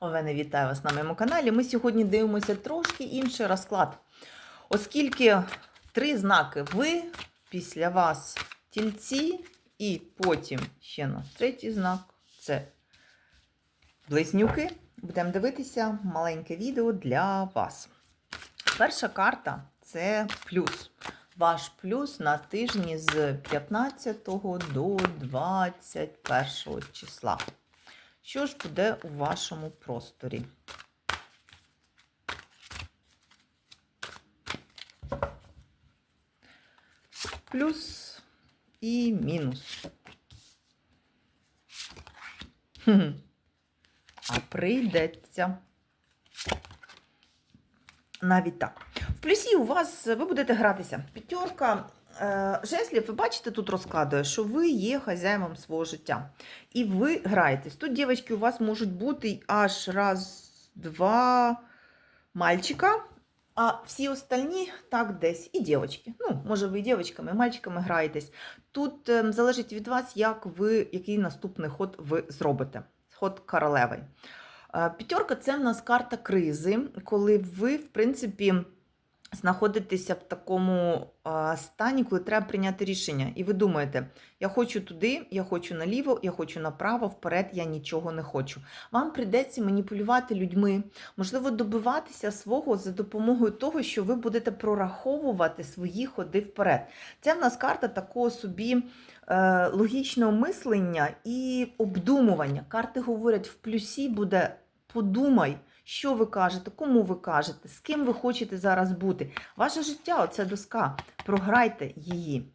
Овени, вітаю вас на моєму каналі. Ми сьогодні дивимося трошки інший розклад. Оскільки три знаки ви, після вас тільці, і потім ще нас третій знак це близнюки. Будемо дивитися маленьке відео для вас. Перша карта це плюс. Ваш плюс на тижні з 15 до 21 числа. Що ж буде у вашому просторі? Плюс і мінус. А прийдеться. Навіть так. В плюсі у вас ви будете гратися. П'ятерка жеслів, ви бачите, тут розкладує, що ви є хазяїном свого життя. І ви граєтесь. Тут, дівчатки, у вас можуть бути аж раз, два мальчика, а всі остальні так десь. І дівчатки. Ну, може, ви і дівчатками, і мальчиками граєтесь. Тут е, залежить від вас, як ви, який наступний ход ви зробите. Ход королеви. Е, П'ятерка це в нас карта кризи, коли ви, в принципі, знаходитеся в такому стані, коли треба прийняти рішення. І ви думаєте, я хочу туди, я хочу наліво, я хочу направо, вперед, я нічого не хочу. Вам прийдеться маніпулювати людьми, можливо, добиватися свого за допомогою того, що ви будете прораховувати свої ходи вперед. Це в нас карта такого собі е, логічного мислення і обдумування. Карти говорять, в плюсі буде подумай, що ви кажете, кому ви кажете, з ким ви хочете зараз бути. Ваше життя оце доска. Програйте її.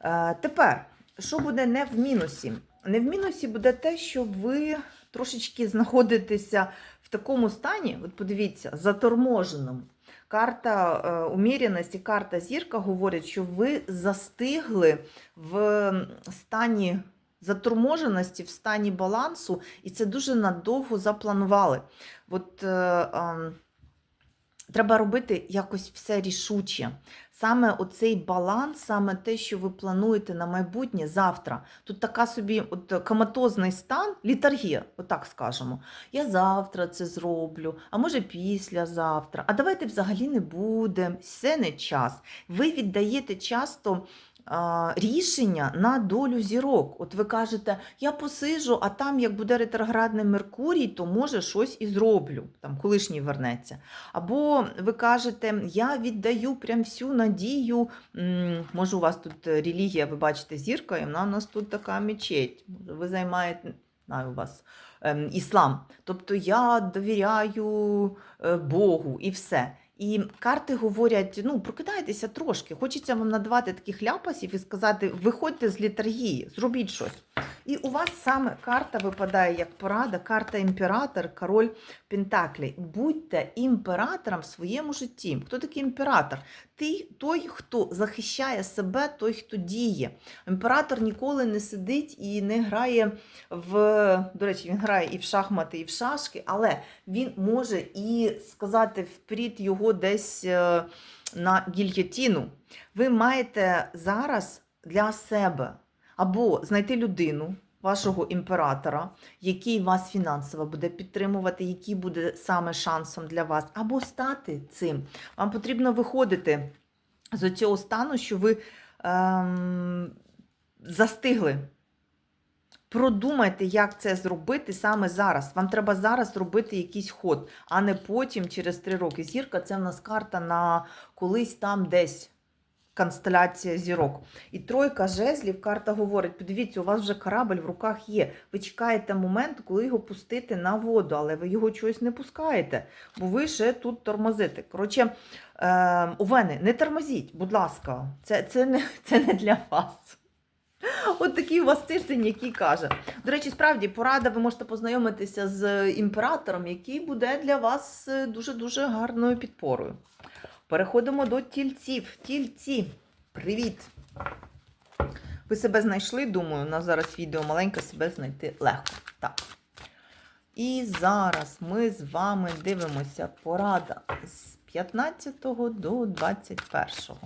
Е, тепер, що буде не в мінусі? Не в мінусі буде те, що ви трошечки знаходитеся в такому стані, от подивіться, заторможеному. Карта е, уміряності, карта зірка говорить, що ви застигли в стані заторможеності, в стані балансу, і це дуже надовго запланували. От, е, е, Треба робити якось все рішуче. Саме оцей баланс, саме те, що ви плануєте на майбутнє завтра. Тут така собі от коматозний стан, літаргія, отак скажемо. Я завтра це зроблю, а може післязавтра. А давайте взагалі не будемо. Все не час. Ви віддаєте часто рішення на долю зірок. От ви кажете, я посижу, а там, як буде ретроградний Меркурій, то може щось і зроблю, там колишній вернеться. Або ви кажете, я віддаю прям всю надію. Може, у вас тут релігія, ви бачите, зірка, і вона у нас тут така мечеть. Може, ви займаєте. Знаю, у вас ем, іслам. Тобто я довіряю е, Богу і все. І карти говорять: ну, прокидайтеся трошки. Хочеться вам надавати таких ляпасів і сказати: виходьте з літаргії, зробіть щось. І у вас саме карта випадає як порада, карта імператор, король Пентаклі. Будьте імператором в своєму житті. Хто такий імператор? Ти той, хто захищає себе, той, хто діє. Імператор ніколи не сидить і не грає в. До речі, він грає і в шахмати, і в шашки, але він може і сказати вперед його десь е, на гільйотіну. Ви маєте зараз для себе або знайти людину, вашого імператора, який вас фінансово буде підтримувати, який буде саме шансом для вас, або стати цим. Вам потрібно виходити з цього стану, що ви ем, застигли. Продумайте, як це зробити саме зараз. Вам треба зараз робити якийсь ход, а не потім, через три роки. Зірка це в нас карта на колись там десь констеляція зірок. І тройка жезлів, карта говорить: подивіться, у вас вже корабль в руках є. Ви чекаєте момент, коли його пустити на воду, але ви його чогось не пускаєте, бо ви ще тут тормозите. Коротше, е, Овени, не тормозіть, будь ласка, це, це, не, це не для вас. От такий у вас тиждень, який каже. До речі, справді порада, ви можете познайомитися з імператором, який буде для вас е, дуже-дуже гарною підпорою. Переходимо до тільців. Тільці, привіт! Ви себе знайшли, думаю, у нас зараз відео маленьке, себе знайти легко. Так. І зараз ми з вами дивимося порада з 15 до 21.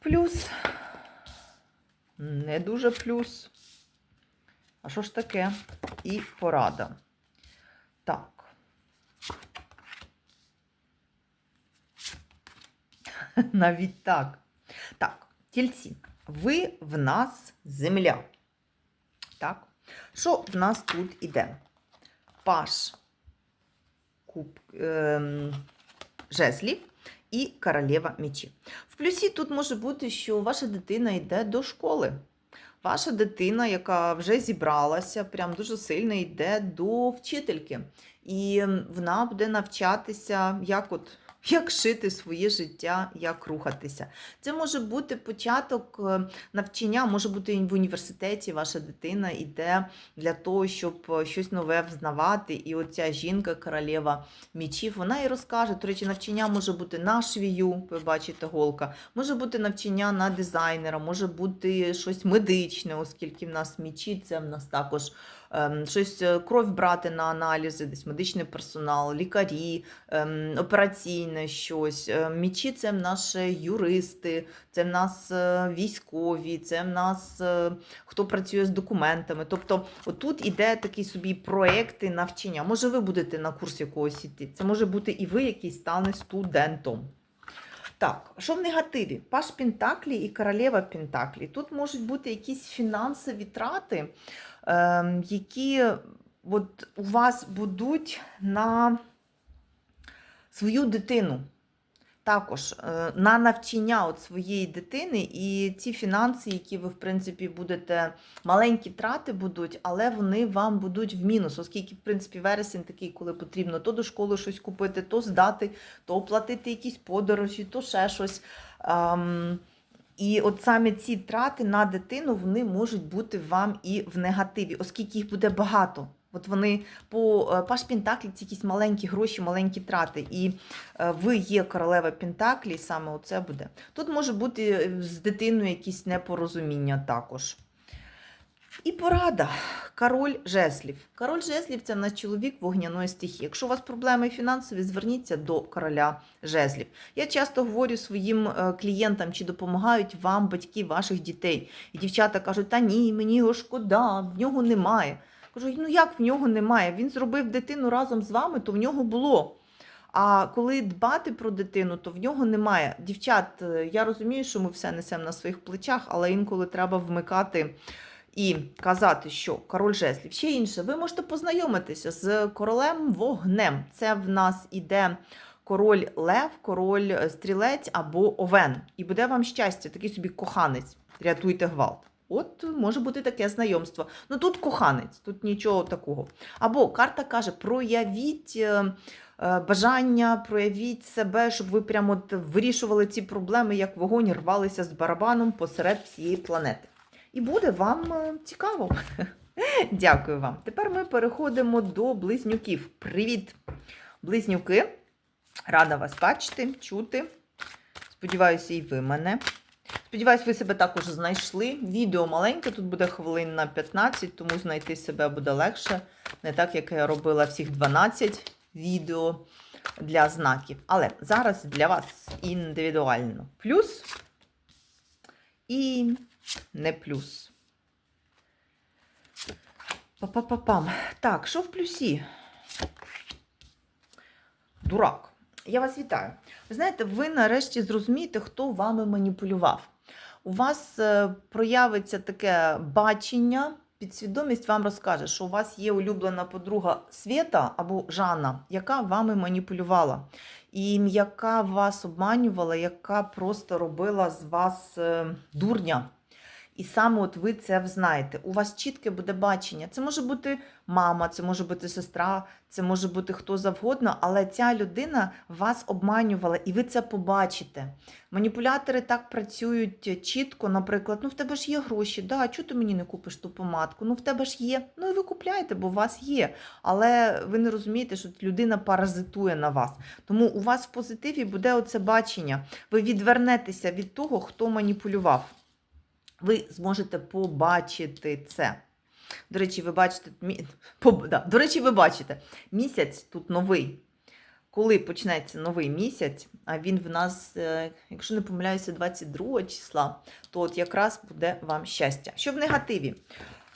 Плюс. Не дуже плюс. А що ж таке? І порада. Так. Навіть так. Так, тільці. Ви в нас земля. Так. Що в нас тут іде? Паш куб, ем, жезлів і королева мечі. В плюсі тут може бути, що ваша дитина йде до школи. Ваша дитина, яка вже зібралася, прям дуже сильно йде до вчительки. І вона буде навчатися, як от. Як шити своє життя, як рухатися. Це може бути початок е, навчання, може бути в університеті ваша дитина йде для того, щоб е, щось нове взнавати. І оця жінка, королева мічів, вона і розкаже. До речі, навчання може бути на швію, ви бачите, голка, може бути навчання на дизайнера, може бути щось медичне, оскільки в нас мічі, це в нас також щось е, кров брати на аналізи, десь медичний персонал, лікарі, ем, операційне щось. Е, Мічі це в нас юристи, це в нас е, військові, це в нас хто працює з документами. Тобто, отут іде такі собі проекти навчання. Може, ви будете на курсі якогось іти. Це може бути і ви, який стане студентом. Так, що в негативі? Паш Пентаклі і королева Пентаклі. Тут можуть бути якісь фінансові трати, ем, які от у вас будуть на свою дитину. Також е, на навчання от своєї дитини, і ці фінанси, які ви, в принципі, будете маленькі трати будуть, але вони вам будуть в мінус, оскільки, в принципі, вересень такий, коли потрібно то до школи щось купити, то здати, то оплатити якісь подорожі, то ще щось. Ем, і от саме ці трати на дитину вони можуть бути вам і в негативі, оскільки їх буде багато. От вони по е, Паш Пентаклі це якісь маленькі гроші, маленькі трати. І е, ви є королева Пентаклі, саме оце буде. Тут може бути е, з дитиною якісь непорозуміння також. І порада. Король жеслів. Король жеслів це в нас чоловік вогняної стихії. Якщо у вас проблеми фінансові, зверніться до короля жезлів. Я часто говорю своїм е, клієнтам, чи допомагають вам батьки ваших дітей. І дівчата кажуть, та ні, мені його шкода, в нього немає. Кажу, ну як в нього немає? Він зробив дитину разом з вами, то в нього було. А коли дбати про дитину, то в нього немає. Дівчат, е, я розумію, що ми все несемо на своїх плечах, але інколи треба вмикати і казати, що король жезлів. Ще інше, ви можете познайомитися з королем вогнем. Це в нас іде король лев, король е, стрілець або овен. І буде вам щастя, такий собі коханець. Рятуйте гвалт. От може бути таке знайомство. Ну тут коханець, тут нічого такого. Або карта каже: проявіть е, е, бажання, проявіть себе, щоб ви прямо вирішували ці проблеми, як вогонь рвалися з барабаном посеред всієї планети. І буде вам е, цікаво. Дякую вам. Тепер ми переходимо до близнюків. Привіт, близнюки! Рада вас бачити, чути. Сподіваюся, і ви мене. Сподіваюсь, ви себе також знайшли. Відео маленьке, тут буде хвилин на 15, тому знайти себе буде легше. Не так, як я робила всіх 12 відео для знаків. Але зараз для вас індивідуально плюс і не плюс. Па-па-па-пам. Так, що в плюсі? Дурак. Я вас вітаю. Ви знаєте, ви нарешті зрозумієте, хто вами маніпулював. У вас е, проявиться таке бачення, підсвідомість вам розкаже, що у вас є улюблена подруга Свєта або Жанна, яка вами маніпулювала, і яка вас обманювала, яка просто робила з вас е, дурня. І саме от ви це взнаєте. У вас чітке буде бачення. Це може бути мама, це може бути сестра, це може бути хто завгодно, але ця людина вас обманювала, і ви це побачите. Маніпулятори так працюють чітко, наприклад, ну в тебе ж є гроші, да, чого ти мені не купиш ту помадку? Ну в тебе ж є. Ну і ви купляєте, бо у вас є. Але ви не розумієте, що людина паразитує на вас. Тому у вас в позитиві буде оце бачення. Ви відвернетеся від того, хто маніпулював ви зможете побачити це. До речі, ви бачите, да. До речі, ви бачите, місяць тут новий. коли почнеться новий місяць, а він в нас, е, якщо не помиляюся, 22 числа, то от якраз буде вам щастя. Що в негативі?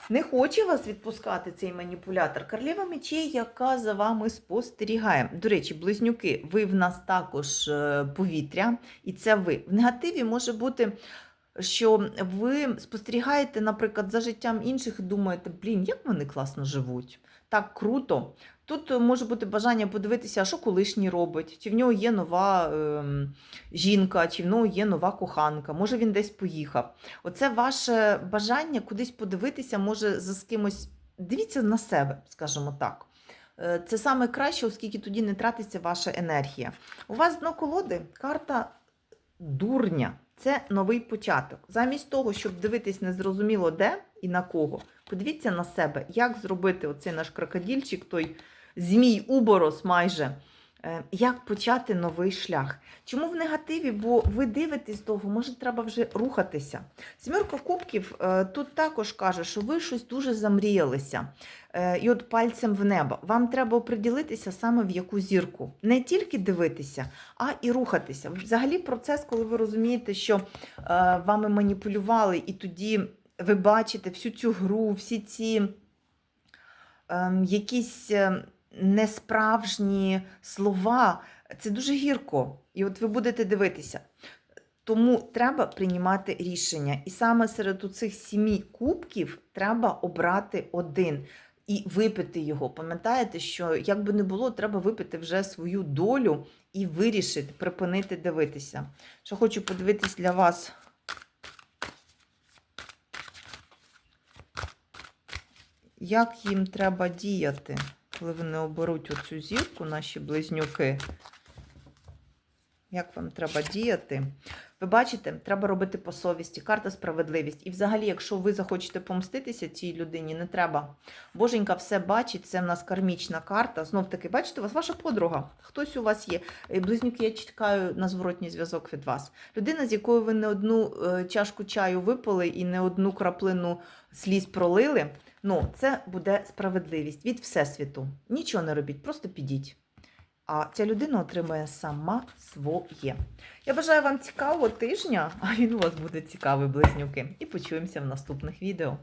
Не хоче вас відпускати цей маніпулятор. Королева мечей, яка за вами спостерігає. До речі, близнюки, ви в нас також е, повітря, і це ви. В негативі може бути, що ви спостерігаєте, наприклад, за життям інших і думаєте, блін, як вони класно живуть. Так круто. Тут е, може бути бажання подивитися, що колишній робить, чи в нього є нова ем, жінка, чи в нього є нова коханка, може він десь поїхав. Оце ваше бажання кудись подивитися, може за з кимось. Дивіться на себе, скажімо так. Е, Це саме краще, оскільки тоді не тратиться ваша енергія. У вас дно колоди карта дурня. Це новий початок. Замість того, щоб дивитись незрозуміло де і на кого, подивіться на себе, як зробити оцей наш крокодільчик, той змій уборос майже. Е, Як почати новий шлях? Чому в негативі? Бо ви дивитесь довго, може, треба вже рухатися. Сімерка кубків е, тут також каже, що ви щось дуже замріялися. Е, І от пальцем в небо. Вам треба оприділитися саме в яку зірку. Не тільки дивитися, а і рухатися. Взагалі, процес, коли ви розумієте, що вами маніпулювали, і тоді ви бачите всю цю гру, всі ці ем, якісь е, несправжні слова, це дуже гірко. І от ви будете дивитися. Тому треба приймати рішення. І саме серед цих сімі кубків треба обрати один і випити його. Пам'ятаєте, що як би не було, треба випити вже свою долю і вирішити, припинити дивитися. Що хочу подивитись для вас. Як їм треба діяти, коли вони оберуть оцю зірку, наші близнюки? Як вам треба діяти? Ви бачите, треба робити по совісті, карта справедливість. І взагалі, якщо ви захочете помститися цій людині, не треба. Боженька все бачить, це в нас кармічна карта. Знов таки, бачите, у вас ваша подруга. Хтось у вас є. Близнюки, я чекаю на зворотній зв'язок від вас. Людина, з якою ви не одну е, чашку чаю випили і не одну краплину сліз пролили. Ну, це буде справедливість від Всесвіту. Нічого не робіть, просто підіть. А ця людина отримає сама своє. Я бажаю вам цікавого тижня, а він у вас буде цікавий, близнюки. І почуємося в наступних відео.